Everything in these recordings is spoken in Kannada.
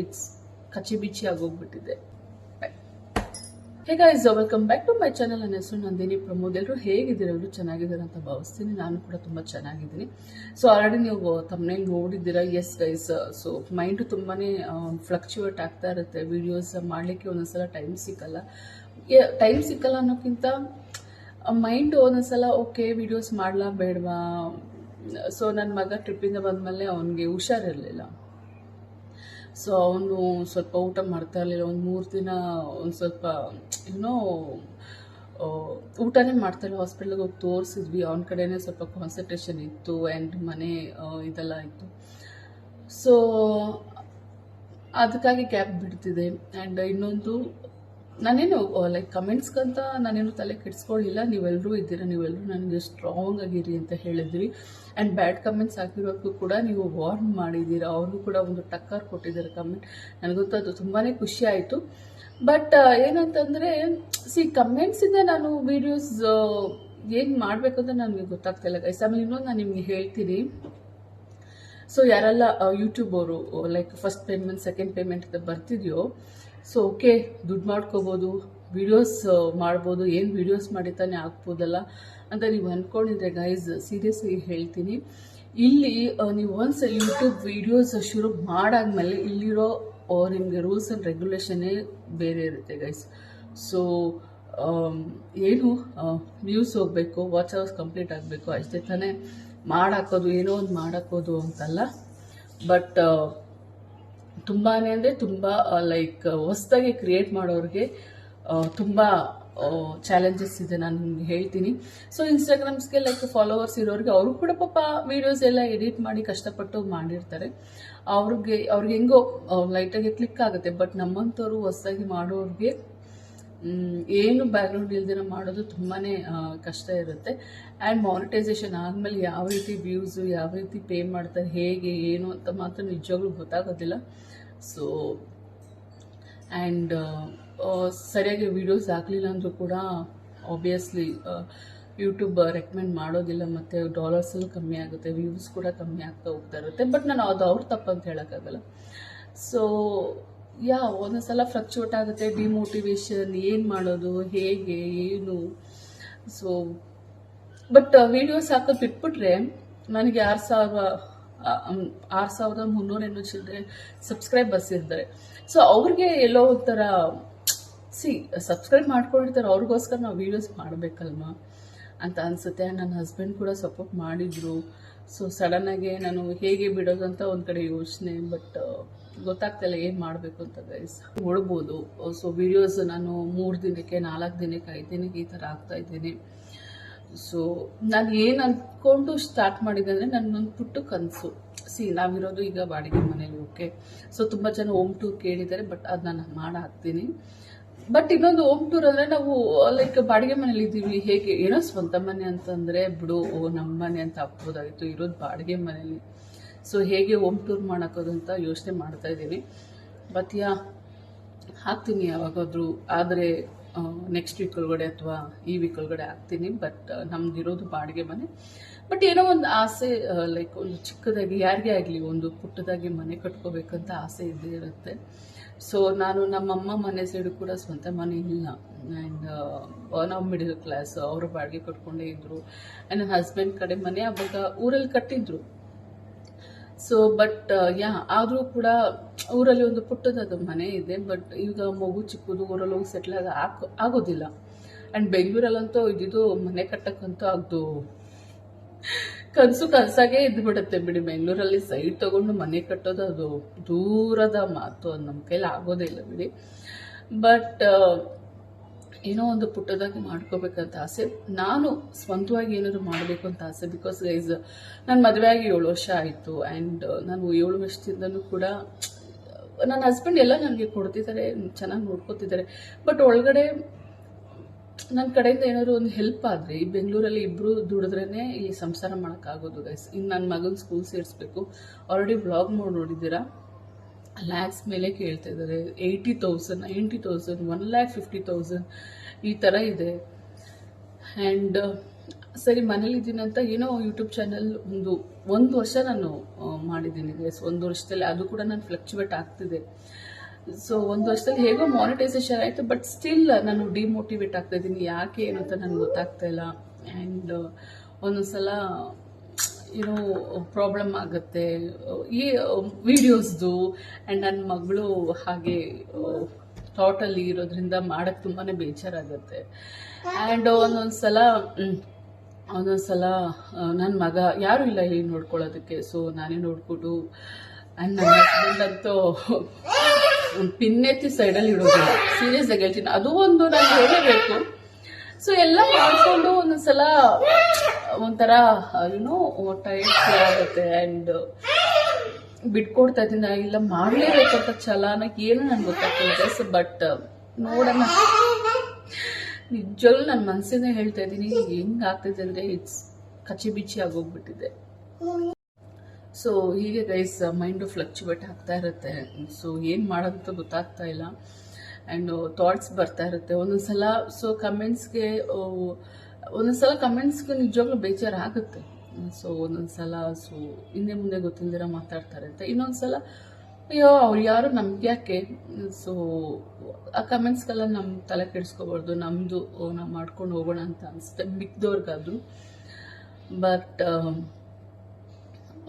ಇಟ್ಸ್ ಕಚ್ಚಿ ಬಿಚ್ಚಿ ಆಗೋಗ್ಬಿಟ್ಟಿದೆ. Hey guys welcome back to my channel ನನ್ನ ಹೆಸರು ನಂದಿನಿ ಪ್ರಮೋದ್. ಎಲ್ಲರೂ ಹೇಗಿದ್ದೀರ? ಎಲ್ಲರೂ ಚೆನ್ನಾಗಿದ್ದಾರೆ ಅಂತ ಭಾವಿಸ್ತೀನಿ. ನಾನು ಕೂಡ ತುಂಬ ಚೆನ್ನಾಗಿದ್ದೀನಿ. ಸೊ ಆಲ್ರೆಡಿ ನೀವು ತಮ್ಮನೇಲಿ ನೋಡಿದ್ದೀರಾ? ಎಸ್ ಗೈಸ್ ಸೊ ಮೈಂಡ್ ತುಂಬಾ ಫ್ಲಕ್ಚುಯೇಟ್ ಆಗ್ತಾ ಇರುತ್ತೆ. ವಿಡಿಯೋಸ್ ಮಾಡಲಿಕ್ಕೆ ಒಂದೊಂದ್ಸಲ ಟೈಮ್ ಸಿಕ್ಕಲ್ಲ. ಟೈಮ್ ಸಿಕ್ಕಲ್ಲ ಅನ್ನೋಕ್ಕಿಂತ ಮೈಂಡ್ ಒಂದೊಂದ್ಸಲ ಓಕೆ ವಿಡಿಯೋಸ್ ಮಾಡಲಾ ಬೇಡವಾ? ಸೊ ನನ್ನ ಮಗ ಟ್ರಿಪ್ಪಿಂದ ಬಂದಮೇಲೆ ಅವನಿಗೆ ಹುಷಾರಿರಲಿಲ್ಲ. ಸೊ ಅವನು ಸ್ವಲ್ಪ ಊಟ ಮಾಡ್ತಾ ಇರಲಿಲ್ಲ. ಒಂದು ಮೂರು ದಿನ ಒಂದು ಸ್ವಲ್ಪ ಏನೋ ಊಟನೇ ಮಾಡ್ತಾ ಇಲ್ಲ ಹಾಸ್ಪಿಟ್ಲಿಗೆ ಹೋಗಿ ತೋರಿಸಿದ್ವಿ. ಅವನ ಕಡೆನೇ ಸ್ವಲ್ಪ ಕಾನ್ಸಂಟ್ರೇಷನ್ ಇತ್ತು ಆ್ಯಂಡ್ ಮನೆ ಇದೆಲ್ಲ ಇತ್ತು. ಸೊ ಅದಕ್ಕಾಗಿ ಗ್ಯಾಪ್ ಬಿಡ್ತಿದೆ. ಆ್ಯಂಡ್ ಇನ್ನೊಂದು ನಾನೇನು ಲೈಕ್ ಕಮೆಂಟ್ಸ್ಗಂತ ನಾನೇನು ತಲೆ ಕೆಡಿಸ್ಕೊಳ್ಳಿಲ್ಲ ನೀವೆಲ್ಲರೂ ಇದ್ದೀರಾ ನೀವೆಲ್ಲರೂ ನನಗೆ ಸ್ಟ್ರಾಂಗ್ ಆಗಿರಿ ಅಂತ ಹೇಳಿದ್ರಿ. ಆ್ಯಂಡ್ ಬ್ಯಾಡ್ ಕಮೆಂಟ್ಸ್ ಹಾಕಿರೋಕ್ಕೂ ಕೂಡ ನೀವು ವಾರ್ನ್ ಮಾಡಿದ್ದೀರಾ. ಅವ್ರಿಗೂ ಕೂಡ ಒಂದು ಟಕ್ಕರ್ ಕೊಟ್ಟಿದ್ದಾರೆ ಕಮೆಂಟ್ ನನಗಂತೂ ಅದು ತುಂಬಾ ಖುಷಿ ಆಯಿತು. ಬಟ್ ಏನಂತಂದರೆ ಸಿ ಕಮೆಂಟ್ಸಿಂದ ನಾನು ವೀಡಿಯೋಸ್ ಏನು ಮಾಡಬೇಕು ಅಂತ ನನಗೆ ಗೊತ್ತಾಗ್ತಿಲ್ಲ. ಗೈಸ್ ಆಮೇಲೆ ಇನ್ನೊಂದು ನಾನು ನಿಮಗೆ ಹೇಳ್ತೀನಿ. ಸೊ ಯಾರೆಲ್ಲ ಯೂಟ್ಯೂಬ್ ಅವರು like first payment second payment ಅಂತ ಬರ್ತಿದೆಯೋ ಸೊ ಓಕೆ ದುಡ್ಡು ಮಾಡ್ಕೋಬೋದು ವಿಡಿಯೋಸ್ ಮಾಡ್ಬೋದು, ಏನು ವಿಡಿಯೋಸ್ ಮಾಡಿ ತಾನೇ ಆಗ್ಬೋದಲ್ಲ ಅಂತ ನೀವು ಅಂದ್ಕೊಂಡಿದ್ರೆ ಗೈಸ್ ಸೀರಿಯಸ್ಲಿ ಹೇಳ್ತೀನಿ. ಇಲ್ಲಿ ನೀವು ಒನ್ಸ್ ಯೂಟ್ಯೂಬ್ ವಿಡಿಯೋಸ್ ಶುರು ಮಾಡಾದ್ಮೇಲೆ ಇಲ್ಲಿರೋ ನಿಮಗೆ ರೂಲ್ಸ್ ಆ್ಯಂಡ್ ರೆಗ್ಯುಲೇಷನ್ನೇ ಬೇರೆ ಇರುತ್ತೆ ಗೈಸ್ ಸೊ ಏನು ವ್ಯೂಸ್ ಹೋಗಬೇಕು ವಾಚ್ ಅವರ್ಸ್ ಕಂಪ್ಲೀಟ್ ಆಗಬೇಕು, ಅಷ್ಟೇ ತಾನೇ. ಮಾಡಾಕೋದು, ಏನೋ ಒಂದು ಮಾಡಾಕೋದು ಅಂತಲ್ಲ. ಬಟ್ ತುಂಬಾ ಅಂದರೆ ತುಂಬ ಲೈಕ್ ಹೊಸದಾಗಿ ಕ್ರಿಯೇಟ್ ಮಾಡೋರಿಗೆ ತುಂಬ ಚಾಲೆಂಜಸ್ ಇದೆ ನಾನು ನಿಮ್ಗೆ ಹೇಳ್ತೀನಿ. ಸೊ ಇನ್ಸ್ಟಾಗ್ರಾಮ್ಸ್ಗೆ ಲೈಕ್ ಫಾಲೋವರ್ಸ್ ಇರೋರಿಗೆ ಅವರು ಕೂಡ ಪಾಪ ವೀಡಿಯೋಸ್ ಎಲ್ಲ ಎಡಿಟ್ ಮಾಡಿ ಕಷ್ಟಪಟ್ಟು ಮಾಡಿರ್ತಾರೆ. ಅವ್ರಿಗೆ ಅವ್ರಿಗೆ ಹೆಂಗೋ ಲೈಟಾಗಿ ಕ್ಲಿಕ್ ಆಗುತ್ತೆ. ಬಟ್ ನಮ್ಮಂಥವ್ರು ಹೊಸದಾಗಿ ಮಾಡೋರಿಗೆ ಏನು ಬ್ಯಾಕ್ಗ್ರೌಂಡ್ ಇಲ್ದಿರ ಮಾಡೋದು ತುಂಬಾ ಕಷ್ಟ ಇರುತ್ತೆ. ಆ್ಯಂಡ್ ಮಾನಿಟೈಸೇಷನ್ ಆದಮೇಲೆ ಯಾವ ರೀತಿ ವ್ಯೂಸು ಯಾವ ರೀತಿ ಪೇ ಮಾಡ್ತಾರೆ, ಹೇಗೆ, ಏನು ಅಂತ ಮಾತ್ರ ನಿಜವಾಗ್ಲೂ ಗೊತ್ತಾಗೋದಿಲ್ಲ. ಸೊ ಆ್ಯಂಡ್ ಸರಿಯಾಗಿ ವೀಡಿಯೋಸ್ ಹಾಕಲಿಲ್ಲ ಅಂದರೂ ಕೂಡ ಆಬ್ವಿಯಸ್ಲಿ ಯೂಟ್ಯೂಬ್ ರೆಕಮೆಂಡ್ ಮಾಡೋದಿಲ್ಲ, ಮತ್ತು ಡಾಲರ್ಸಲ್ಲೂ ಕಮ್ಮಿ ಆಗುತ್ತೆ ವ್ಯೂಸ್ ಕೂಡ ಕಮ್ಮಿ ಆಗ್ತಾ ಹೋಗ್ತಾ ಇರುತ್ತೆ. ಬಟ್ ನಾನು ಅದು ಅವ್ರ ತಪ್ಪಂತ ಹೇಳೋಕ್ಕಾಗಲ್ಲ. ಸೊ ಯಾ, ಒಂದೊಂದ್ಸಲ ಫ್ರಕ್ಚುವೇಟ್ ಆಗುತ್ತೆ. ಡಿಮೋಟಿವೇಶನ್ ಏನು ಮಾಡೋದು, ಹೇಗೆ, ಏನು? ಸೊ ಬಟ್ ವಿಡಿಯೋಸ್ ಹಾಕೋದು ಬಿಟ್ಬಿಟ್ರೆ ನನಗೆ ಆರು ಸಾವಿರ ಆರು ಸಾವಿರದ ಮುನ್ನೂರ ಏನೋ ಚಿಲ್ಲರೆ ಸಬ್ಸ್ಕ್ರೈಬರ್ಸ್ ಇರ್ತಾರೆ ಸೊ ಅವ್ರಿಗೆ ಎಲ್ಲೋ ಒಂಥರ, ಸಿ ಸಬ್ಸ್ಕ್ರೈಬ್ ಮಾಡ್ಕೊಂಡಿರ್ತಾರೆ. ಅವ್ರಿಗೋಸ್ಕರ ನಾವು ವೀಡಿಯೋಸ್ ಮಾಡಬೇಕಲ್ವಾ? ಅಂತ ಅನಿಸುತ್ತೆ. ನನ್ನ ಹಸ್ಬೆಂಡ್ ಕೂಡ ಸಪೋರ್ಟ್ ಮಾಡಿದರು. ಸೊ ಸಡನ್ನಾಗಿ ನಾನು ಹೇಗೆ ಬಿಡೋದು ಅಂತ ಒಂದು ಕಡೆ ಯೋಚನೆ ಬಟ್ ಗೊತ್ತಾಗ್ತಿಲ್ಲ ಏನು ಮಾಡಬೇಕು ಅಂತ ಗೈಸ್ ನೋಡ್ಬೋದು ಸೊ ವಿಡಿಯೋಸ್ ನಾನು ಮೂರು ದಿನಕ್ಕೆ, ನಾಲ್ಕು ದಿನಕ್ಕೆ, ಐದು ದಿನಕ್ಕೆ ಈ ಥರ ಆಗ್ತಾ ಇದ್ದೀನಿ. ಸೊ ನಾನು ಏನು ಅಂದ್ಕೊಂಡು ಸ್ಟಾರ್ಟ್ ಮಾಡಿದೆ ಅಂದರೆ ನನ್ನೊಂದು ಪುಟ್ಟ ಕನಸು. ಸಿ ನಾವಿರೋದು ಈಗ ಬಾಡಿಗೆ ಮನೇಲಿ ಓಕೆ ಸೊ ತುಂಬ ಜನ ಹೋಮ್ ಟೂರ್ ಕೇಳಿದ್ದಾರೆ ಬಟ್ ಅದು ನಾನು ಮಾಡಾಕ್ತೀನಿ ಬಟ್ ಇನ್ನೊಂದು ಹೋಮ್ ಟೂರ್ ಅಂದರೆ ನಾವು ಲೈಕ್ ಬಾಡಿಗೆ ಮನೇಲಿ ಇದ್ದೀವಿ. ಹೇಗೆ? ಏನೋ ಸ್ವಂತ ಮನೆ ಅಂತಂದರೆ, ಬಿಡು ನಮ್ಮ ಮನೆ ಅಂತ ಹಾಕ್ಬೋದಾಗಿತ್ತು. ಇರೋದು ಬಾಡಿಗೆ ಮನೇಲಿ. ಸೊ ಹೇಗೆ ಹೋಮ್ ಟೂರ್ ಮಾಡೋಕ್ಕೋದು ಅಂತ ಯೋಚನೆ ಮಾಡ್ತಾ ಇದ್ದೀನಿ ಯಾ, ಹಾಕ್ತೀನಿ ಯಾವಾಗಾದರೂ. ಆದರೆ ನೆಕ್ಸ್ಟ್ ವೀಕ್ ಒಳಗಡೆ ಅಥವಾ ಈ ವೀಕ್ ಒಳಗಡೆ ಹಾಕ್ತೀನಿ. ಬಟ್ ನಮ್ದಿರೋದು ಬಾಡಿಗೆ ಮನೆ. ಬಟ್ ಏನೋ ಒಂದು ಆಸೆ ಲೈಕ್ ಒಂದು ಚಿಕ್ಕದಾಗಿ, ಯಾರಿಗೆ ಆಗಲಿ ಒಂದು ಪುಟ್ಟದಾಗಿ ಮನೆ ಕಟ್ಕೋಬೇಕಂತ ಆಸೆ ಇದ್ದೇ ಇರುತ್ತೆ. ಸೊ ನಾನು ನಮ್ಮಮ್ಮ ಮನೆ ಸೈಡು ಕೂಡ ಸ್ವಂತ ಮನೆ ಇಲ್ಲ. ಆ್ಯಂಡ್ ನಾವು ಮಿಡಲ್ ಕ್ಲಾಸ್ ಅವರು ಬಾಡಿಗೆ ಕಟ್ಕೊಂಡೇ ಇದ್ದರು ಆ್ಯಂಡ್ ನನ್ನ ಹಸ್ಬೆಂಡ್ ಕಡೆ ಮನೆ ಅವಾಗ ಊರಲ್ಲಿ ಕಟ್ಟಿದ್ರು. ಸೊ ಬಟ್ ಯಾ ಆದರೂ ಕೂಡ ಊರಲ್ಲಿ ಒಂದು ಪುಟ್ಟದಾದ ಮನೆ ಇದೆ ಬಟ್ ಈಗ ಮಗು ಚಿಕ್ಕದು ಊರಲ್ಲಿ ಹೋಗಿ ಸೆಟ್ಲ್ ಆಗ, ಆಗೋದಿಲ್ಲ. ಆ್ಯಂಡ್ ಬೆಂಗಳೂರಲ್ಲಂತೂ ಇದ್ದಿದ್ದು ಮನೆ ಕಟ್ಟಕ್ಕಂತೂ ಆಗ್ದು ಕನಸು ಕನಸಾಗೆ ಇದ್ಬಿಡುತ್ತೆ ಬಿಡಿ. ಬೆಂಗಳೂರಲ್ಲಿ ಸೈಟ್ ತಗೊಂಡು ಮನೆ ಕಟ್ಟೋದು ಅದು ದೂರದ ಮಾತು, ಅದು ನಮ್ಮ ಕೈಲಿ ಆಗೋದೇ ಇಲ್ಲ ಬಿಡಿ. ಬಟ್ ಏನೋ ಒಂದು ಪುಟ್ಟದಾಗಿ ಮಾಡ್ಕೋಬೇಕಂತ ಆಸೆ. ನಾನು ಸ್ವಂತವಾಗಿ ಏನಾದ್ರು ಮಾಡಬೇಕು ಅಂತ ಆಸೆ ಬಿಕಾಸ್ ಗೈಸ್ ನನ್ನ ಮದುವೆ ಆಗಿ ಏಳು ವರ್ಷ ಆಯಿತು ಆ್ಯಂಡ್ ನಾನು ಏಳು ವರ್ಷದಿಂದನೂ ಕೂಡ, ನನ್ನ ಹಸ್ಬೆಂಡ್ ಎಲ್ಲ ನನಗೆ ಕೊಡ್ತಿದ್ದಾರೆ ಚೆನ್ನಾಗಿ ನೋಡ್ಕೋತಿದ್ದಾರೆ ಬಟ್ ಒಳಗಡೆ ನನ್ನ ಕಡೆಯಿಂದ ಏನಾದ್ರು ಒಂದು ಹೆಲ್ಪ್ ಆದರೆ, ಈ ಬೆಂಗಳೂರಲ್ಲಿ ಇಬ್ಬರು ದುಡಿದ್ರೇ ಈ ಸಂಸಾರ ಮಾಡೋಕ್ಕಾಗೋದು ಗೈಸ್ ಇನ್ನು ನನ್ನ ಮಗನ ಸ್ಕೂಲ್ ಸೇರಿಸ್ಬೇಕು. ಆಲ್ರೆಡಿ ಬ್ಲಾಗ್ ಮಾಡಿ ನೋಡಿದ್ದೀರಾ? ಲ್ಯಾಕ್ಸ್ ಮೇಲೆ ಕೇಳ್ತಾ ಇದ್ದಾರೆ eighty thousand ninety thousand one lakh fifty thousand ಈ ಥರ ಇದೆ. ಆ್ಯಂಡ್ ಸರಿ ಮನೇಲಿದ್ದೀನಿ ಅಂತ ಏನೋ ಯೂಟ್ಯೂಬ್ ಚಾನಲ್ ಒಂದು ಒಂದು ವರ್ಷ ನಾನು ಮಾಡಿದ್ದೀನಿ. ಎಸ್ ಒಂದು ವರ್ಷದಲ್ಲಿ ಅದು ಕೂಡ ನಾನು ಫ್ಲಕ್ಚುವೇಟ್ ಆಗ್ತಿದೆ. ಸೊ ಒಂದು ವರ್ಷದಲ್ಲಿ ಹೇಗೋ ಮಾನಿಟೈಸೇಷನ್ ಆಯಿತು ಬಟ್ ಸ್ಟಿಲ್ ನಾನು ಡಿಮೋಟಿವೇಟ್ ಆಗ್ತಾ ಇದ್ದೀನಿ. ಯಾಕೆ ಏನು ಅಂತ ನನಗೆ ಗೊತ್ತಾಗ್ತಾ ಇಲ್ಲ. ಆ್ಯಂಡ್ ಒಂದೊಂದ್ಸಲ ಏನೋ ಪ್ರಾಬ್ಲಮ್ ಆಗುತ್ತೆ. ಈ ವಿಡಿಯೋಸ್ದು ಆ್ಯಂಡ್ ನನ್ನ ಮಗಳು ಹಾಗೆ ಥಾಟಲ್ಲಿ ಇರೋದ್ರಿಂದ ಮಾಡೋಕ್ಕೆ ತುಂಬಾ ಬೇಜಾರಾಗುತ್ತೆ. ಆ್ಯಂಡ್ ಒಂದೊಂದು ಸಲ ಒಂದೊಂದು ಸಲ ನನ್ನ ಮಗ, ಯಾರೂ ಇಲ್ಲ ಹೇಳಿ ನೋಡ್ಕೊಳ್ಳೋದಕ್ಕೆ. ಸೊ ನಾನೇ ನೋಡ್ಕೊಟ್ಟು ಆ್ಯಂಡ್ ನನ್ನ ಹಸ್ಬೆಂಡಂತೂ ಪಿನ್ನೆತ್ತಿ ಸೈಡಲ್ಲಿ ಇಡೋದಿಲ್ಲ. ಸೀರಿಯಸ್ ಆಗಿ ಹೇಳ್ತೀನಿ. ಅದು ಒಂದು ನಾನು ಹೇಳಬೇಕು. ಸೊ ಎಲ್ಲ ಮಾಡಿಕೊಂಡು ಒಂದೊಂದ್ಸಲ, ಒಂಥರ ಏನೋ ಟೈಟ್ ಆಗುತ್ತೆ ಆ್ಯಂಡ್ ಬಿಟ್ಕೊಡ್ತಾ ಇದ್ದೀನಿ. ಇಲ್ಲ ಮಾಡಲೇಬೇಕಂತ ಚಲಾನಕ್ಕೆ ಏನು ನನ್ಗೆ ಗೊತ್ತಾಗ್ತಿಲ್ಲ ಸೊ ಬಟ್ ನೋಡೋಣ. ನಿಜವಾಗ್ಲೂ ನನ್ನ ಮನಸ್ಸಿಂದ ಹೇಳ್ತಾ ಇದ್ದೀನಿ, ಹೆಂಗ್ ಆಗ್ತಿದೆ ಅಂದರೆ ಇಟ್ಸ್ ಕಚ್ಚಿ ಬಿಚ್ಚಿ ಆಗೋಗ್ಬಿಟ್ಟಿದೆ. ಸೊ ಹೀಗೆ ಗೈಸ್ ಮೈಂಡು ಫ್ಲಕ್ಚುವೇಟ್ ಆಗ್ತಾ ಇರುತ್ತೆ. ಸೊ ಏನು ಮಾಡೋದಂತ ಗೊತ್ತಾಗ್ತಾ ಇಲ್ಲ. ಆ್ಯಂಡ್ ಥಾಟ್ಸ್ ಬರ್ತಾ ಇರುತ್ತೆ. ಒಂದೊಂದ್ಸಲ ಸೊ ಕಮೆಂಟ್ಸ್ಗೆ ಒಂದೊಂದ್ಸಲ ಕಮೆಂಟ್ಸ್ಗೆ ನಿಜವಾಗ್ಲೂ ಬೇಜಾರು ಆಗುತ್ತೆ. ಸೊ ಒಂದೊಂದ್ಸಲ ಸೊ ಹಿಂದೆ ಮುಂದೆ ಗೊತ್ತಿಲ್ದಿರ ಮಾತಾಡ್ತಾ ಇರುತ್ತೆ. ಇನ್ನೊಂದ್ಸಲ, ಅಯ್ಯೋ, ಅವ್ರು ಯಾರು ನಮ್ಗೆ ಯಾಕೆ? ಸೊ ಆ ಕಮೆಂಟ್ಸ್ಗೆಲ್ಲ ನಮ್ಮ ತಲೆ ಕೆಡಿಸ್ಕೋಬಾರ್ದು. ನಮ್ಮದು ನಾವು ಮಾಡ್ಕೊಂಡು ಹೋಗೋಣ ಅಂತ ಅನಿಸುತ್ತೆ. ಮಿಕ್ದವ್ರಿಗಾದ್ರು ಬಟ್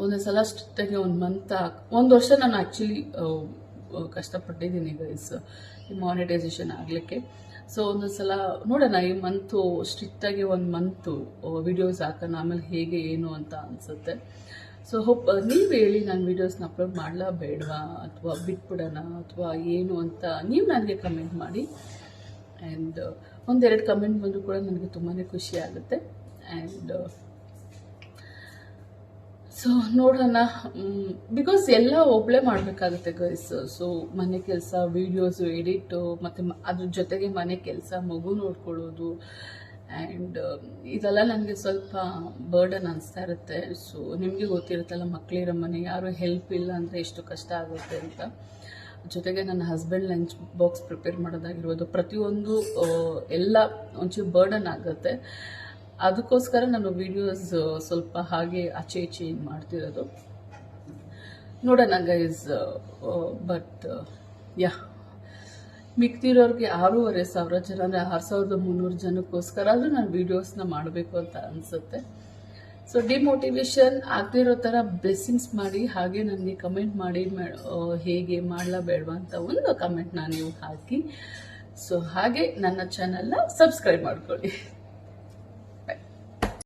ಒಂದೊಂದು ಸಲ ಸ್ಟ್ರಿಕ್ಟಾಗಿ ಒಂದು ಮಂತ್ ಒಂದು ವರ್ಷ ನಾನು ಆ್ಯಕ್ಚುಲಿ ಕಷ್ಟಪಟ್ಟಿದ್ದೀನಿ ಗೈಸ್ ಈ ಮಾನಿಟೈಸೇಷನ್ ಆಗಲಿಕ್ಕೆ. ಸೊ ಒಂದೊಂದು ಸಲ ನೋಡೋಣ, ಈ ಮಂತು ಸ್ಟ್ರಿಕ್ಟಾಗಿ ಒಂದು ಮಂತು ವಿಡಿಯೋಸ್ ಹಾಕೋಣ, ಆಮೇಲೆ ಹೇಗೆ, ಏನು ಅಂತ ಅನಿಸುತ್ತೆ. ಸೊ ಹೋಪ್ ನೀವು ಹೇಳಿ ನಾನು ವೀಡಿಯೋಸ್ನ ಅಪ್ಲೋಡ್ ಮಾಡಲಾ ಬೇಡವಾ, ಅಥವಾ ಬಿಟ್ಬಿಡೋಣ, ಅಥವಾ ಏನು ಅಂತ ನೀವು ನನಗೆ ಕಮೆಂಟ್ ಮಾಡಿ. ಆ್ಯಂಡ್ ಒಂದೆರಡು ಕಮೆಂಟ್ ಬಂದರೂ ಕೂಡ ನನಗೆ ತುಂಬಾ ಖುಷಿ ಆಗುತ್ತೆ. ಆ್ಯಂಡ್ ಸೊ ನೋಡೋಣ. ಬಿಕಾಸ್ ಎಲ್ಲ ಒಬ್ಬಳೇ ಮಾಡಬೇಕಾಗುತ್ತೆ ಗೈಸ್ ಸೊ ಮನೆ ಕೆಲಸ ವೀಡಿಯೋಸು ಎಡಿಟು ಮತ್ತು ಅದ್ರ ಜೊತೆಗೆ ಮನೆ ಕೆಲಸ, ಮಗು ನೋಡ್ಕೊಳ್ಳೋದು. ಆ್ಯಂಡ್ ಇದೆಲ್ಲ ನನಗೆ ಸ್ವಲ್ಪ ಬರ್ಡನ್ ಅನಿಸ್ತಾ ಇರುತ್ತೆ. ಸೊ ನಿಮಗೆ ಗೊತ್ತಿರುತ್ತಲ್ಲ ಮಕ್ಕಳಿರೋ ಮನೆ ಯಾರು ಹೆಲ್ಪ್ ಇಲ್ಲ ಅಂದರೆ ಎಷ್ಟು ಕಷ್ಟ ಆಗುತ್ತೆ ಅಂತ. ಜೊತೆಗೆ ನನ್ನ ಹಸ್ಬೆಂಡ್ ಲಂಚ್ ಬಾಕ್ಸ್ ಪ್ರಿಪೇರ್ ಮಾಡೋದಾಗಿರ್ಬೋದು. ಪ್ರತಿಯೊಂದು ಎಲ್ಲ ಒಂಚೂರು ಬರ್ಡನ್ ಆಗುತ್ತೆ. ಅದಕ್ಕೋಸ್ಕರ ನಾನು ವಿಡಿಯೋಸ್ ಸ್ವಲ್ಪ ಹಾಗೆ ಆಚೆ ಈಚೆ ಮಾಡ್ತಿರೋದು. ನೋಡೋಣ ಗೈಸ್ ಬಟ್ ಯಾ ಮಿಕ್ತಿರೋರಿಗೆ ಆರೂವರೆ ಸಾವಿರ ಜನ, ಅಂದರೆ ಆರು ಸಾವಿರದ ಮುನ್ನೂರು ಜನಕ್ಕೋಸ್ಕರ ಆದರೂ ನಾನು ವೀಡಿಯೋಸ್ನ ಮಾಡಬೇಕು ಅಂತ ಅನಿಸುತ್ತೆ. ಸೊ ಡಿಮೋಟಿವೇಶನ್ ಆಗದಿರೋ ಥರ ಬ್ಲೆಸ್ಸಿಂಗ್ಸ್ ಮಾಡಿ, ಹಾಗೆ ನನಗೆ ಕಮೆಂಟ್ ಮಾಡಿ ಹೇಗೆ ಮಾಡಲ ಬೇಡವಾ ಅಂತ ಒಂದು ಕಮೆಂಟ್ನ ನೀವು ಹಾಕಿ. ಸೊ ಹಾಗೆ ನನ್ನ ಚಾನಲ್ನ ಸಬ್ಸ್ಕ್ರೈಬ್ ಮಾಡ್ಕೊಳ್ಳಿ.